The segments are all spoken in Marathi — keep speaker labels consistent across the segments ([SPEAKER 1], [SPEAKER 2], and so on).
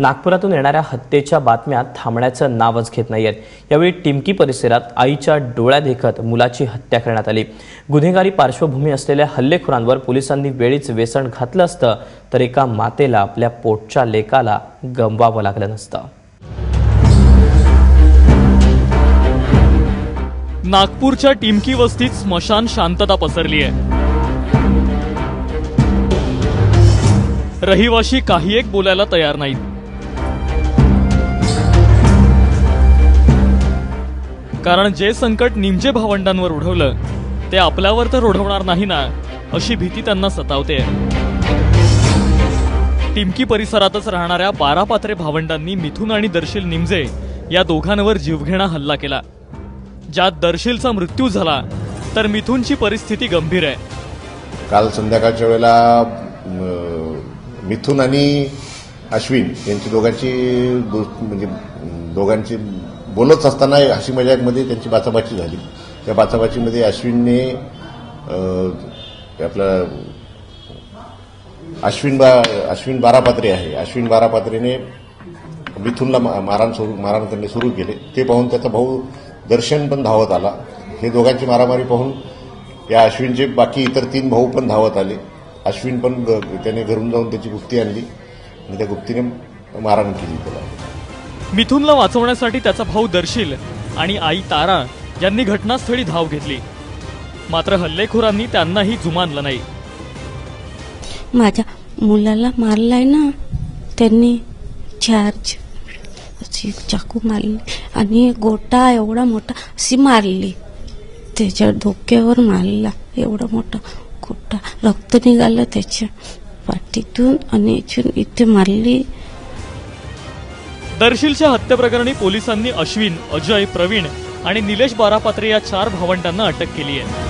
[SPEAKER 1] नागपुरातून येणाऱ्या हत्येच्या बातम्या थांबण्याचं नावच घेत नाही आहेत यावेळी टिमकी परिसरात आईच्या डोळ्या देखत मुलाची हत्या करण्यात आली. गुन्हेगारी पार्श्वभूमी असलेल्या हल्लेखोरांवर पोलिसांनी वेळीच वेसण घातलं असतं तर एका मातेला आपल्या पोटच्या लेकाला गमवावं लागलं नसतं.
[SPEAKER 2] नागपूरच्या टिमकी वस्तीत स्मशान शांतता पसरली आहे रहिवाशी काही एक बोलायला तयार नाहीत. कारण जे संकट निमजे भावंडांवर ओढवलं ते आपल्यावर तर ओढवणार नाही ना अशी भीती त्यांना सतावते. टिमकी परिसरातच राहणाऱ्या बारा पात्रे भावंडांनी मिथुन आणि दर्शील निमजे या दोघांवर जीवघेणा हल्ला केला. ज्यात दर्शीलचा मृत्यू झाला तर मिथुनची परिस्थिती गंभीर आहे.
[SPEAKER 3] काल संध्याकाळच्या वेळेला मिथून आणि अश्विन यांची दोघांची म्हणजे दोघांची बोलत असताना हशी मजाकमध्ये त्यांची बाचाबाची झाली. त्या बाचाबाचीमध्ये अश्विनने आपला आपलं अश्विन बा अश्विन बारापात्रे आहे. अश्विन बारापात्रेने मिथुनला मारण सुरू मारहाण त्यांनी सुरू केले. ते पाहून त्याचा भाऊ दर्शन पण धावत आला. हे दोघांची मारामारी पाहून या अश्विनचे बाकी इतर तीन भाऊ पण धावत आले. अश्विन पण त्याने घरून जाऊन त्याची गुप्ती आणली. आणि त्या गुप्तीने मारहाण केली त्याला.
[SPEAKER 2] मिथुनला वाचवण्यासाठी त्याचा भाऊ दर्शील आणि आई तारा यांनी घटनास्थळी धाव घेतली. मात्र हल्लेखोरांनी त्यांनाही जुमानलं नाही.
[SPEAKER 4] माझ्या मुलाला मारलाय ना त्यांनी चार्ज अशी चाकू मारली आणि एक गोटा एवढा मोठा अशी मारली. त्याच्या डोक्यावर मारला एवढा मोठा गोटा. रक्त निघालं त्याच्या पाठीतून आणि इथून इथे मारली.
[SPEAKER 2] दर्शीलच्या हत्येप्रकरणी पोलिसांनी अश्विन अजय प्रवीण आणि निलेश बारापात्रे या चार भावंडांना अटक केली आहे.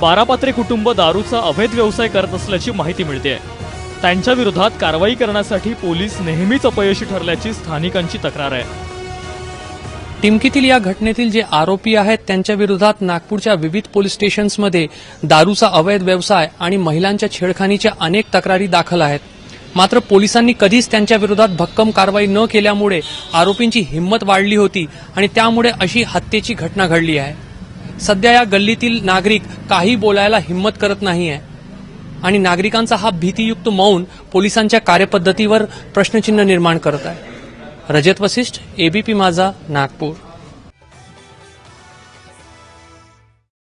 [SPEAKER 2] बारापात्रे कुटुंब दारूचा अवैध व्यवसाय करत असल्याची माहिती मिळते त्यांच्या विरोधात कारवाई करण्यासाठी पोलीस नेहमीच अपयशी ठरल्याची स्थानिकांची तक्रार आहे.
[SPEAKER 5] टिमकीतील या घटनेतील जे आरोपी आहेत त्यांच्या विरोधात नागपूरच्या विविध पोलीस स्टेशन्समध्ये दारूचा अवैध व्यवसाय आणि महिलांच्या छेडखानीच्या अनेक तक्रारी दाखल आहेत. मात्र पोलिसांनी कधीच त्यांच्या विरोधात भक्कम कारवाई न केल्यामुळे आरोपींची हिंमत वाढली होती आणि त्यामुळे अशी हत्येची घटना घडली आहे. सध्या या गल्लीतील नागरिक काही बोलायला हिंमत करत नाही आहे आणि नागरिकांचा हा भीतीयुक्त मौन पोलिसांच्या कार्यपद्धतीवर प्रश्नचिन्ह निर्माण करत आहे. रजत वसिष्ठ एबीपी माझा नागपूर.